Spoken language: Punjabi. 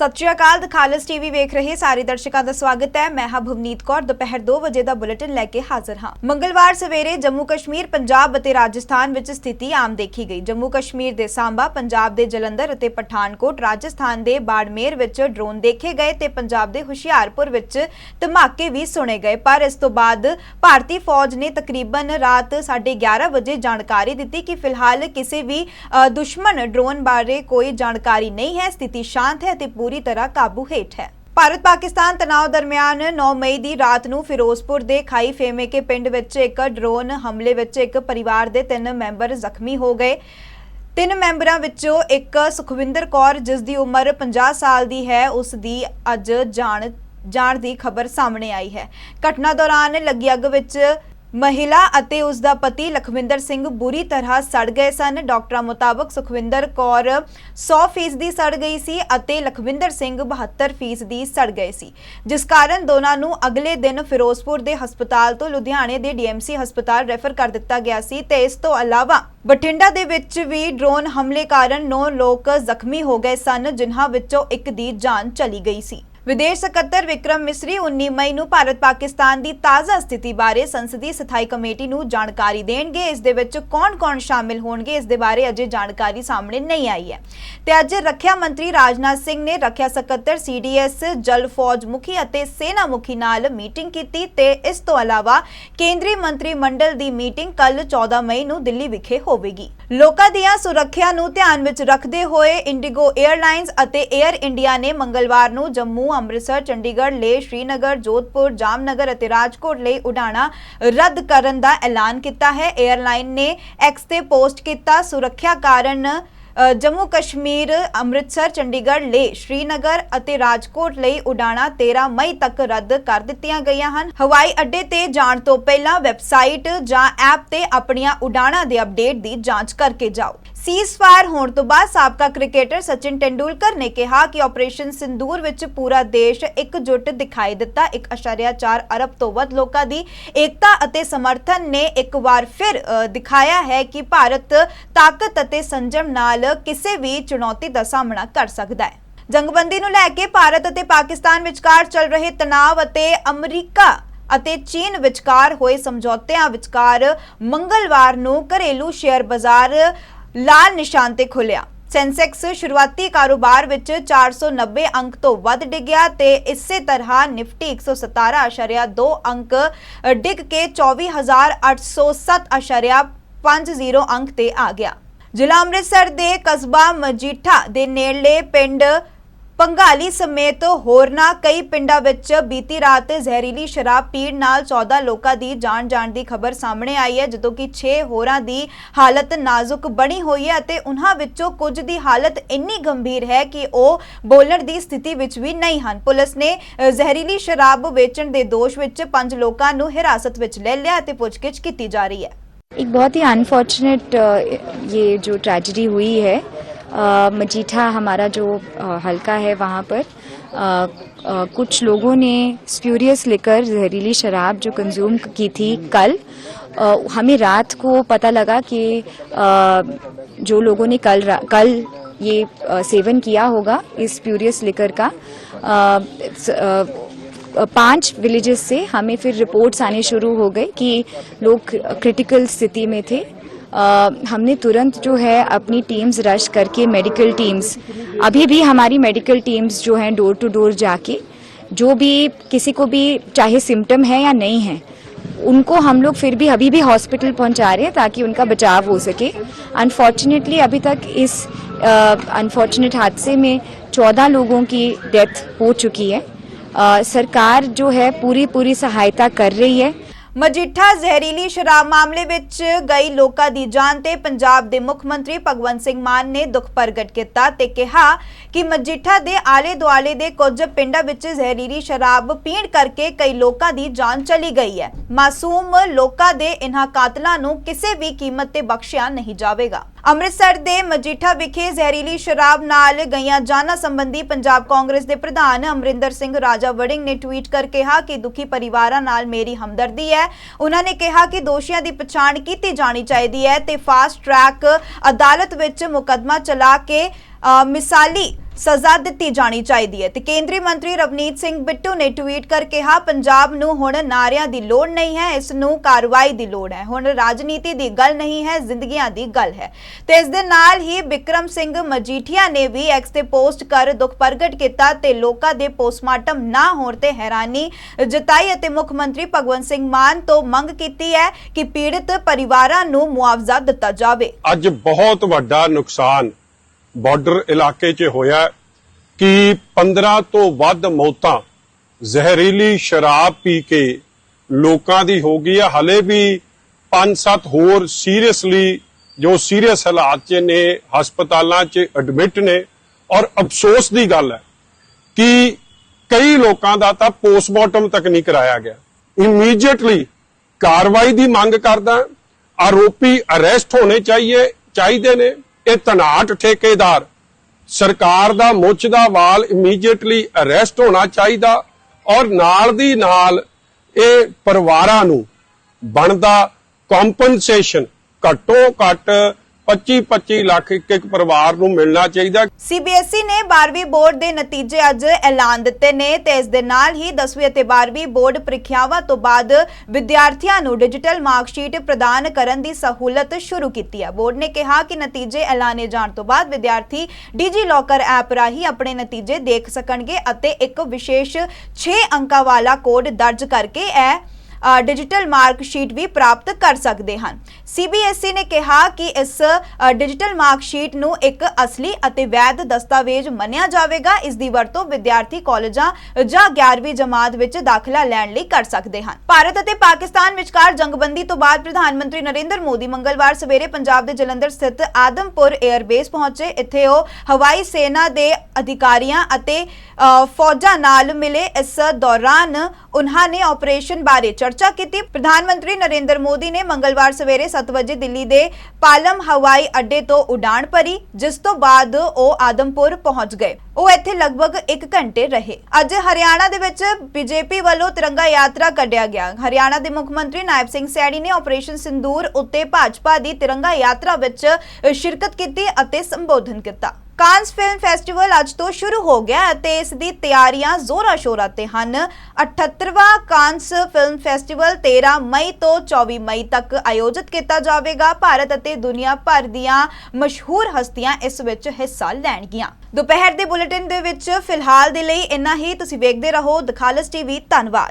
ਸਤਿ ਸ਼੍ਰੀ ਅਕਾਲ ਦਖਾਲਸ ਟੀਵੀ ਵੇਖ ਰਹੇ ਸਾਰੇ ਦਰਸ਼ਕਾਂ ਦਾ ਸਵਾਗਤ ਹੈ। ਮੈਂ ਹਾਂ ਭਵਨੀਤ ਕੌਰ, ਦੁਪਹਿਰ 2 ਵਜੇ ਦਾ ਬੁਲੇਟਿਨ ਲੈ ਕੇ ਹਾਜ਼ਰ ਹਾਂ। ਮੰਗਲਵਾਰ ਸਵੇਰੇ ਜੰਮੂ ਕਸ਼ਮੀਰ, ਪੰਜਾਬ ਅਤੇ ਰਾਜਸਥਾਨ ਵਿੱਚ ਸਥਿਤੀ ਆਮ ਦੇਖੀ ਗਈ। ਜੰਮੂ ਕਸ਼ਮੀਰ ਦੇ ਸਾਂਬਾ, ਪੰਜਾਬ ਦੇ ਜਲੰਧਰ ਅਤੇ ਪਠਾਨਕੋਟ, ਰਾਜਸਥਾਨ ਦੇ ਬਾੜਮੇਰ ਵਿੱਚ ਡਰੋਨ ਦੇਖੇ ਗਏ ਤੇ ਪੰਜਾਬ ਦੇ ਹੁਸ਼ਿਆਰਪੁਰ ਵਿੱਚ ਧਮਾਕੇ ਵੀ ਸੁਣੇ ਗਏ। ਪਰ ਇਸ ਤੋਂ ਬਾਅਦ ਭਾਰਤੀ ਫੌਜ ਨੇ ਤਕਰੀਬਨ ਰਾਤ 11:30 ਵਜੇ ਜਾਣਕਾਰੀ ਦਿੱਤੀ ਕਿ ਫਿਲਹਾਲ ਕਿਸੇ ਵੀ ਦੁਸ਼ਮਣ ਡਰੋਨ ਬਾਰੇ ਕੋਈ ਜਾਣਕਾਰੀ ਨਹੀਂ ਹੈ। ਸਥਿਤੀ ਸ਼ਾਂਤ ਹੈ ਅਤੇ ਪੂਰੀ ਤਰ੍ਹਾਂ ਕਾਬੂ ਹੇਠ ਹੈ। ਭਾਰਤ ਪਾਕਿਸਤਾਨ ਤਣਾਅ ਦਰਮਿਆਨ 9 ਮਈ ਦੀ ਰਾਤ ਨੂੰ ਫਿਰੋਜ਼ਪੁਰ ਦੇ ਖਾਈ ਫੇਮੇਕੇ ਪਿੰਡ ਵਿੱਚ ਇੱਕ ਡਰੋਨ ਹਮਲੇ ਵਿੱਚ ਇੱਕ ਪਰਿਵਾਰ ਦੇ ਤਿੰਨ ਮੈਂਬਰ ਜ਼ਖਮੀ ਹੋ ਗਏ। ਤਿੰਨ ਮੈਂਬਰਾਂ ਵਿੱਚੋਂ ਇੱਕ ਸੁਖਵਿੰਦਰ ਕੌਰ, ਜਿਸ ਦੀ ਉਮਰ 50 ਸਾਲ ਦੀ ਹੈ, ਉਸ ਦੀ ਅੱਜ ਜਾਣ ਜਾਣ ਦੀ ਖਬਰ ਸਾਹਮਣੇ ਆਈ ਹੈ। ਘਟਨਾ ਦੌਰਾਨ ਲੱਗੀ ਅੱਗ ਵਿੱਚ ਮਹਿਲਾ ਅਤੇ ਉਸ ਦਾ ਪਤੀ ਲਖਵਿੰਦਰ ਸਿੰਘ ਬੁਰੀ ਤਰ੍ਹਾਂ ਸੜ ਗਏ ਸਨ। ਡਾਕਟਰਾਂ ਮੁਤਾਬਕ ਸੁਖਵਿੰਦਰ ਕੌਰ 100% ਦੀ ਸੜ ਗਈ ਸੀ ਅਤੇ ਲਖਵਿੰਦਰ ਸਿੰਘ 72% ਦੀ ਸੜ ਗਏ ਸੀ। ਜਿਸ ਕਾਰਨ ਦੋਨਾਂ ਨੂੰ ਅਗਲੇ ਦਿਨ ਫਿਰੋਜ਼ਪੁਰ ਦੇ ਹਸਪਤਾਲ ਤੋਂ ਲੁਧਿਆਣੇ ਦੇ ਡੀਐਮਸੀ ਹਸਪਤਾਲ ਰੈਫਰ ਕਰ ਦਿੱਤਾ ਗਿਆ ਸੀ ਤੇ ਇਸ ਤੋਂ ਇਲਾਵਾ ਬਠਿੰਡਾ ਦੇ ਵਿੱਚ ਵੀ ਡਰੋਨ ਹਮਲੇ ਕਾਰਨ 9 ਲੋਕ ਜ਼ਖਮੀ ਹੋ ਗਏ ਸਨ, ਜਿਨ੍ਹਾਂ ਵਿੱਚੋਂ ਇੱਕ ਦੀ ਜਾਨ ਚਲੀ ਗਈ ਸੀ। ਵਿਦੇਸ਼ ਸਕੱਤਰ ਵਿਕਰਮ ਮਿਸਰੀ 19 ਮਈ ਨੂੰ ਭਾਰਤ ਪਾਕਿਸਤਾਨ ਦੀ ਤਾਜ਼ਾ ਸਥਿਤੀ ਬਾਰੇ ਸੰਸਦੀ ਸਥਾਈ ਕਮੇਟੀ ਨੂੰ ਜਾਣਕਾਰੀ ਦੇਣਗੇ। ਇਸ ਦੇ ਵਿੱਚ ਕੌਣ-ਕੌਣ ਸ਼ਾਮਿਲ ਹੋਣਗੇ, ਇਸ ਦੇ ਬਾਰੇ ਅਜੇ ਜਾਣਕਾਰੀ ਸਾਹਮਣੇ ਨਹੀਂ ਆਈ ਹੈ। ਤੇ ਅੱਜ ਰੱਖਿਆ ਮੰਤਰੀ ਰਾਜਨਾਥ ਸਿੰਘ ਨੇ ਰੱਖਿਆ ਸਕੱਤਰ ਸੀਡੀਐਸ, ਜਲ ਫੌਜ ਮੁਖੀ ਅਤੇ ਸੈਨਾ ਮੁਖੀ ਨਾਲ ਮੀਟਿੰਗ ਕੀਤੀ ਤੇ ਇਸ ਤੋਂ ਇਲਾਵਾ ਕੇਂਦਰੀ ਮੰਤਰੀ ਮੰਡਲ ਦੀ ਮੀਟਿੰਗ ਕੱਲ 14 ਮਈ ਨੂੰ ਦਿੱਲੀ ਵਿਖੇ ਹੋਵੇਗੀ। ਲੋਕਾਂ ਦੀਆਂ ਸੁਰੱਖਿਆ ਨੂੰ ਧਿਆਨ ਵਿੱਚ ਰੱਖਦੇ ਹੋਏ ਇੰਡੀਗੋ 에ਅਰਲਾਈਨਸ ਅਤੇ 에ਅਰ ਇੰਡੀਆ ਨੇ ਮੰਗਲਵਾਰ ਨੂੰ ਜੰਮੂ, ਅੰਮ੍ਰਿਤਸਰ, ਚੰਡੀਗੜ੍ਹ ਲੇਹ ਸ਼੍ਰੀਨਗਰ, ਜੋਧਪੁਰ, ਜਾਮਨਗਰ ਅਤੇ ਰਾਜਕੋਟ ਲਈ ਉਡਾਣਾ ਰੱਦ ਕਰਨ ਦਾ ਐਲਾਨ ਕੀਤਾ ਹੈ। 에ਅਰਲਾਈਨ ਨੇ ਐਕਸ ਤੇ ਪੋਸਟ ਕੀਤਾ, ਸੁਰੱਖਿਆ ਕਾਰਨ ਜੰਮੂ ਕਸ਼ਮੀਰ, ਅੰਮ੍ਰਿਤਸਰ, ਚੰਡੀਗੜ੍ਹ ਲੇਹ ਸ਼੍ਰੀਨਗਰ ਅਤੇ ਰਾਜਕੋਟ ਲਈ ਉਡਾਣਾਂ 13 ਮਈ ਤੱਕ ਰੱਦ ਕਰ ਦਿੱਤੀਆਂ ਗਈਆਂ ਹਨ। ਹਵਾਈ ਅੱਡੇ ਤੇ ਜਾਣ ਤੋਂ ਪਹਿਲਾਂ ਵੈਬਸਾਈਟ ਜਾਂ ਐਪ ਤੇ ਆਪਣੀਆਂ ਉਡਾਣਾਂ ਦੇ ਅਪਡੇਟ ਦੀ ਜਾਂਚ ਕਰਕੇ ਜਾਓ। ਸੀਜ਼ਫਾਇਰ ਹੋਣ ਤੋਂ ਬਾਅਦ ਸਾਬਕਾ ਕ੍ਰਿਕਟਰ ਸਚਿਨ ਟੈਂਡੂਲਕਰ ਨੇ ਕਿਹਾ ਕਿ ਆਪਰੇਸ਼ਨ ਸਿੰਦੂਰ ਵਿੱਚ ਪੂਰਾ ਦੇਸ਼ ਇਕਜੁੱਟ ਦਿਖਾਈ ਦਿੱਤਾ। 1.4 ਅਰਬ ਤੋਂ ਵੱਧ ਲੋਕਾਂ ਦੀ ਏਕਤਾ ਅਤੇ ਸਮਰਥਨ ਨੇ ਇੱਕ ਵਾਰ ਫਿਰ ਦਿਖਾਇਆ ਹੈ ਕਿ ਭਾਰਤ ਤਾਕਤ ਅਤੇ ਸੰਜਮ ਨਾਲ ਕਿਸੇ ਵੀ ਚੁਣੌਤੀ ਦਾ ਸਾਹਮਣਾ ਕਰ ਸਕਦਾ ਹੈ। ਜੰਗਬੰਦੀ ਨੂੰ ਲੈ ਕੇ ਭਾਰਤ ਅਤੇ ਪਾਕਿਸਤਾਨ ਵਿਚਕਾਰ ਚੱਲ ਰਹੇ ਤਣਾਅ ਅਤੇ ਅਮਰੀਕਾ ਅਤੇ ਚੀਨ ਵਿਚਕਾਰ ਹੋਏ ਸਮਝੌਤਿਆਂ ਵਿਚਕਾਰ ਮੰਗਲਵਾਰ ਨੂੰ ਘਰੇਲੂ ਸ਼ੇਅਰ ਬਾਜ਼ਾਰ ਲਾਲ ਨਿਸ਼ਾਨ ਤੇ ਖੁੱਲਿਆ ਸੈਂਸੈਕਸ ਸ਼ੁਰੂਆਤੀ ਕਾਰੋਬਾਰ ਵਿੱਚ 490 ਅੰਕ ਤੋਂ ਵੱਧ ਡਿੱਗਿਆ ਤੇ ਇਸੇ ਤਰ੍ਹਾਂ ਨਿਫਟੀ 117.2 ਅੰਕ ਅ, ਡਿੱਗ ਕੇ 24807.50 ਅੰਕ ਤੇ ਆ ਗਿਆ। ਜ਼ਿਲ੍ਹਾ ਅੰਮ੍ਰਿਤਸਰ ਦੇ ਕਸਬਾ ਮਜੀਠਾ ਦੇ ਨੇੜਲੇ ਪਿੰਡ ਪੰਗਾਲੀ ਸਮੇਤ ਹੋਰਨਾਂ ਕਈ ਪਿੰਡਾਂ ਵਿੱਚ ਬੀਤੀ ਰਾਤ ਜ਼ਹਿਰੀਲੀ ਸ਼ਰਾਬ ਪੀਣ ਨਾਲ 14 ਲੋਕਾਂ ਦੀ ਜਾਨ ਜਾਣ ਦੀ ਖਬਰ ਸਾਹਮਣੇ ਆਈ ਹੈ ਜਦੋਂ ਕਿ 6 ਹੋਰਾਂ ਦੀ ਹਾਲਤ ਨਾਜ਼ੁਕ ਬਣੀ ਹੋਈ ਹੈ ਅਤੇ ਉਹਨਾਂ ਵਿੱਚੋਂ ਕੁਝ ਦੀ ਹਾਲਤ ਇੰਨੀ ਗੰਭੀਰ ਹੈ ਕਿ ਉਹ ਬੋਲਣ ਦੀ ਸਥਿਤੀ ਵਿੱਚ ਵੀ ਨਹੀਂ ਹਨ ਪੁਲਿਸ ਨੇ ਅ, ਜ਼ਹਿਰੀਲੀ ਸ਼ਰਾਬ ਵੇਚਣ ਦੇ ਦੋਸ਼ ਵਿੱਚ 5 ਲੋਕਾਂ ਨੂੰ ਹਿਰਾਸਤ ਵਿੱਚ ਲੈ ਲਿਆ ਅਤੇ ਪੁੱਛਗਿੱਛ ਕੀਤੀ ਜਾ ਰਹੀ ਹੈ एक बहुत ही अनफॉर्चुनेट ये जो ट्रेजिडी हुई है अ, मजीठा हमारा जो हलका है वहाँ पर अ, अ, कुछ लोगों ने स्प्यूरियस लेकर जहरीली शराब जो कंज्यूम की थी कल अ, हमें रात को पता लगा कि अ, जो लोगों ने कल कल ये अ, सेवन किया होगा इस स्प्यूरियस लिकर का अ, पाँच विलेजेस से हमें फिर रिपोर्ट्स आने शुरू हो गए कि लोग क्रिटिकल स्थिति में थे। अ, हमने तुरंत जो है अपनी टीम्स रश करके मेडिकल टीम्स अभी भी हमारी मेडिकल टीम्स जो हैं डोर टू डोर जाके जो भी किसी को भी चाहे सिम्टम है या नहीं है उनको हम लोग फिर भी अभी भी हॉस्पिटल पहुँचा रहे हैं ताकि उनका बचाव हो सके। अनफॉर्चुनेटली अभी तक इस अनफॉर्चुनेट हादसे में चौदह लोगों की डेथ हो चुकी है। अ, सरकार जो है पूरी पूरी सहायता कर रही है। ਮਜੀਠਾ ਜ਼ਹਿਰੀਲੀ ਸ਼ਰਾਬ ਮਾਮਲੇ ਵਿੱਚ ਗਈ ਲੋਕਾਂ ਦੀ ਜਾਨ ਤੇ ਪੰਜਾਬ ਦੇ ਮੁੱਖ ਮੰਤਰੀ ਭਗਵੰਤ ਸਿੰਘ ਮਾਨ ਨੇ ਦੁੱਖ ਪ੍ਰਗਟ ਕੀਤਾ ਤੇ ਕਿਹਾ ਕਿ ਮਜੀਠਾ ਦੇ ਆਲੇ ਦੁਆਲੇ ਦੇ ਕੁਝ ਪਿੰਡਾਂ ਵਿੱਚ ਜ਼ਹਿਰੀਲੀ ਸ਼ਰਾਬ ਪੀਣ ਕਰਕੇ ਕਈ ਲੋਕਾਂ ਦੀ ਜਾਨ ਚਲੀ ਗਈ ਹੈ। ਮਾਸੂਮ ਲੋਕਾਂ ਦੇ ਇਨ੍ਹਾਂ ਕਾਤਲਾਂ ਨੂੰ ਕਿਸੇ ਵੀ ਕੀਮਤ ਤੇ ਬਖਸ਼ਿਆ ਨਹੀਂ ਜਾਵੇਗਾ। ਅੰਮ੍ਰਿਤਸਰ ਦੇ ਮਜੀਠਾ ਵਿਖੇ ਜ਼ਹਿਰੀਲੀ ਸ਼ਰਾਬ ਨਾਲ ਗਈਆਂ ਜਾਨਾਂ ਸੰਬੰਧੀ ਪੰਜਾਬ ਕਾਂਗਰਸ ਦੇ ਪ੍ਰਧਾਨ ਅਮਰਿੰਦਰ ਸਿੰਘ ਰਾਜਾ ਵੜਿੰਗ ਨੇ ਟਵੀਟ ਕਰ ਕਿਹਾ ਕਿ ਦੁਖੀ ਪਰਿਵਾਰਾਂ ਨਾਲ ਮੇਰੀ ਹਮਦਰਦੀ ਹੈ। ਉਹਨਾਂ ਨੇ ਕਿਹਾ ਕਿ ਦੋਸ਼ੀਆਂ ਦੀ ਪਛਾਣ ਕੀਤੀ ਜਾਣੀ ਚਾਹੀਦੀ ਹੈ ਤੇ ਫਾਸਟ ਟਰੈਕ ਅਦਾਲਤ ਵਿੱਚ ਮੁਕੱਦਮਾ ਚਲਾ ਕੇ ਮਿਸਾਲੀ ਸਜ਼ਾ ਦਿੱਤੀ ਜਾਣੀ ਚਾਹੀਦੀ ਹੈ। ਤੇ ਕੇਂਦਰੀ ਮੰਤਰੀ ਰਵਨੀਤ ਸਿੰਘ ਬਿੱਟੂ ਨੇ ਟਵੀਟ ਕਰ ਕਿਹਾ, ਪੰਜਾਬ ਨੂੰ ਹੁਣ ਨਾਰਿਆਂ ਦੀ ਲੋੜ ਨਹੀਂ ਹੈ, ਇਸ ਨੂੰ ਕਾਰਵਾਈ ਦੀ ਲੋੜ ਹੈ। ਹੁਣ ਰਾਜਨੀਤੀ ਦੀ ਗੱਲ ਨਹੀਂ ਹੈ, ਜ਼ਿੰਦਗੀਆਂ ਦੀ ਗੱਲ ਹੈ। ਤੇ ਇਸ ਦੇ ਨਾਲ ਹੀ ਬਿਕਰਮ ਸਿੰਘ ਮਜੀਠੀਆ ਨੇ ਵੀ ਐਕਸ ਤੇ ਪੋਸਟ ਕਰ ਦੁੱਖ ਪ੍ਰਗਟ ਕੀਤਾ ਤੇ ਲੋਕਾਂ ਦੇ ਪੋਸਟਮਾਰਟਮ ਨਾ ਹੋਣ ਤੇ ਹੈਰਾਨੀ ਜਤਾਈ ਅਤੇ ਮੁੱਖ ਮੰਤਰੀ ਭਗਵੰਤ ਸਿੰਘ ਮਾਨ ਤੋਂ ਮੰਗ ਕੀਤੀ ਹੈ ਕਿ ਪੀੜਤ ਪਰਿਵਾਰਾਂ ਨੂੰ ਮੁਆਵਜ਼ਾ ਦਿੱਤਾ ਜਾਵੇ। ਅੱਜ ਬਹੁਤ ਵੱਡਾ ਨੁਕਸਾਨ ਬਾਰਡਰ ਇਲਾਕੇ 'ਚ ਹੋਇਆ ਕਿ 15 ਤੋਂ ਵੱਧ ਮੌਤਾਂ ਜ਼ਹਿਰੀਲੀ ਸ਼ਰਾਬ ਪੀ ਕੇ ਲੋਕਾਂ ਦੀ ਹੋ ਗਈ ਹੈ। ਹਲੇ ਵੀ 5-7 ਹੋਰ ਸੀਰੀਅਸਲੀ ਜੋ ਸੀਰੀਅਸ ਹਾਲਾਤ 'ਚ ਨੇ, ਹਸਪਤਾਲਾਂ 'ਚ ਐਡਮਿਟ ਨੇ ਔਰ ਅਫਸੋਸ ਦੀ ਗੱਲ ਹੈ ਕਿ ਕਈ ਲੋਕਾਂ ਦਾ ਤਾਂ ਪੋਸਟਮਾਰਟਮ ਤੱਕ ਨਹੀਂ ਕਰਾਇਆ ਗਿਆ। ਇਮੀਡੀਏਟਲੀ ਕਾਰਵਾਈ ਦੀ ਮੰਗ ਕਰਦਾ, ਆਰੋਪੀ ਅਰੈਸਟ ਹੋਣੇ ਚਾਹੀਏ ਚਾਹੀਦੇ ਨੇ। ਇਹ ਤਨਾਟ ਠੇਕੇਦਾਰ। ਸਰਕਾਰ ਦਾ ਮੁੱਚ ਦਾ ਵਾਲ ਇਮੀਡੀਏਟਲੀ ਅਰੈਸਟ ਹੋਣਾ ਚਾਹੀਦਾ ਔਰ ਨਾਲ ਦੀ ਨਾਲ ਇਹ ਪਰਿਵਾਰਾਂ ਨੂੰ ਬਣਦਾ ਕੰਪਨਸੇਸ਼ਨ ਘੱਟੋ ਘੱਟ 25-25 ਲੱਖ ਇੱਕ ਇੱਕ ਪਰਿਵਾਰ ਨੂੰ ਮਿਲਣਾ ਚਾਹੀਦਾ। ਸੀਬੀਐਸਈ ਨੇ 12ਵੀਂ ਬੋਰਡ ਦੇ ਨਤੀਜੇ ਅੱਜ ਐਲਾਨ ਦਿੱਤੇ ਨੇ ਤੇ ਇਸ ਦੇ ਨਾਲ ਹੀ 10ਵੀਂ ਅਤੇ 12ਵੀਂ ਬੋਰਡ ਪ੍ਰੀਖਿਆਵਾਂ ਤੋਂ ਬਾਅਦ ਵਿਦਿਆਰਥੀਆਂ ਨੂੰ ਡਿਜੀਟਲ ਮਾਰਕਸ਼ੀਟ ਪ੍ਰਦਾਨ ਕਰਨ ਦੀ ਸਹੂਲਤ ਸ਼ੁਰੂ ਕੀਤੀ ਹੈ। ਬੋਰਡ ਨੇ ਕਿਹਾ ਕਿ ਨਤੀਜੇ ਐਲਾਨੇ ਜਾਣ ਤੋਂ ਬਾਅਦ ਵਿਦਿਆਰਥੀ ਡਿਜੀ ਲੋਕਰ ਐਪ ਰਾਹੀਂ ਆਪਣੇ ਨਤੀਜੇ ਦੇਖ ਸਕਣਗੇ ਅਤੇ ਇੱਕ ਵਿਸ਼ੇਸ਼ 6 ਅੰਕਾਂ ਵਾਲਾ ਕੋਡ ਦਰਜ ਕਰਕੇ ਇਹ ਡਿਜੀਟਲ ਮਾਰਕ ਸ਼ੀਟ ਵੀ ਪ੍ਰਾਪਤ ਕਰ ਸਕਦੇ ਹਨ। ਸੀਬੀਐਸਈ ਨੇ ਕਿਹਾ ਕਿ ਇਸ ਡਿਜੀਟਲ ਮਾਰਕ ਸ਼ੀਟ ਨੂੰ ਇੱਕ ਅਸਲੀ ਅਤੇ ਵੈਧ ਦਸਤਾਵੇਜ਼ ਮੰਨਿਆ ਜਾਵੇਗਾ। ਇਸ ਦੀ ਵਰਤੋਂ ਵਿਦਿਆਰਥੀ ਕਾਲਜਾਂ ਜਾਂ 11ਵੀਂ ਜਮਾਤ ਵਿੱਚ ਦਾਖਲਾ ਲੈਣ ਲਈ ਕਰ ਸਕਦੇ ਹਨ। ਭਾਰਤ ਅਤੇ ਪਾਕਿਸਤਾਨ ਵਿਚਕਾਰ ਜੰਗਬੰਦੀ ਤੋਂ ਬਾਅਦ ਪ੍ਰਧਾਨ ਮੰਤਰੀ ਨਰਿੰਦਰ ਮੋਦੀ ਮੰਗਲਵਾਰ ਸਵੇਰੇ ਪੰਜਾਬ ਦੇ ਜਲੰਧਰ ਸਥਿਤ ਆਦਮਪੁਰ 에ਅਰਬੇਸ ਪਹੁੰਚੇ। ਇੱਥੇ ਉਹ ਹਵਾਈ ਸੈਨਾ ਦੇ ਅਧਿਕਾਰੀਆਂ ਅਤੇ ਅ, ਫੌਜਾਂ ਨਾਲ ਮਿਲੇ ਇਸ ਦੌਰਾਨ ਉਨ੍ਹਾਂ ਨੇ ਆਪਰੇਸ਼ਨ ਬਾਰੇ ਚਰਚਾ ਕੀਤੀ। ਪ੍ਰਧਾਨ ਮੰਤਰੀ ਨਰਿੰਦਰ ਮੋਦੀ ਨੇ ਮੰਗਲਵਾਰ ਸਵੇਰੇ 7 ਵਜੇ ਦਿੱਲੀ ਦੇ ਪਾਲਮ ਹਵਾਈ ਅੱਡੇ ਤੋਂ ਉਡਾਣ ਭਰੀ ਜਿਸ ਤੋਂ ਬਾਅਦ ਉਹ ਆਦਮਪੁਰ ਪਹੁੰਚ ਗਏ। ਉਹ ਇੱਥੇ ਲਗਭਗ 1 ਘੰਟੇ ਰਹੇ। ਅੱਜ ਹਰਿਆਣਾ ਦੇ ਵਿੱਚ ਬੀਜੇਪੀ ਵੱਲੋਂ ਤਿਰੰਗਾ ਯਾਤਰਾ ਕੱਢਿਆ ਗਿਆ। ਹਰਿਆਣਾ ਦੇ ਮੁੱਖ ਮੰਤਰੀ ਨਾਇਬ ਸਿੰਘ ਸੈਣੀ ਨੇ ਆਪਰੇਸ਼ਨ ਸਿੰਦੂਰ ਉੱਤੇ ਭਾਜਪਾ ਦੀ ਤਿਰੰਗਾ ਯਾਤਰਾ ਵਿੱਚ ਸ਼ਿਰਕਤ ਕੀਤੀ ਅਤੇ ਸੰਬੋਧਨ ਕੀਤਾ। ਕਾਂਸ ਫਿਲਮ ਫੈਸਟੀਵਲ ਅੱਜ ਤੋਂ ਸ਼ੁਰੂ ਹੋ ਗਿਆ ਅਤੇ ਇਸ ਦੀ ਤਿਆਰੀਆਂ ਜ਼ੋਰਾਂ ਸ਼ੋਰਾਂ ਤੇ ਹਨ। 78ਵਾਂ ਕਾਂਸ ਫਿਲਮ ਫੈਸਟੀਵਲ 13 ਮਈ ਤੋਂ 24 ਮਈ ਤੱਕ ਆਯੋਜਿਤ ਕੀਤਾ ਜਾਵੇਗਾ। ਭਾਰਤ ਅਤੇ ਦੁਨੀਆ ਭਰ ਦੀਆਂ ਮਸ਼ਹੂਰ ਹਸਤੀਆਂ ਇਸ ਵਿੱਚ ਹਿੱਸਾ ਲੈਣਗੀਆਂ। ਦੁਪਹਿਰ ਦੇ ਬੁਲੇਟਿਨ ਦੇ ਵਿੱਚ ਫਿਲਹਾਲ ਦੇ ਲਈ ਇੰਨਾ ਹੀ। ਤੁਸੀਂ ਵੇਖਦੇ ਰਹੋ ਦਖਾਲਸ ਟੀਵੀ। ਧੰਨਵਾਦ।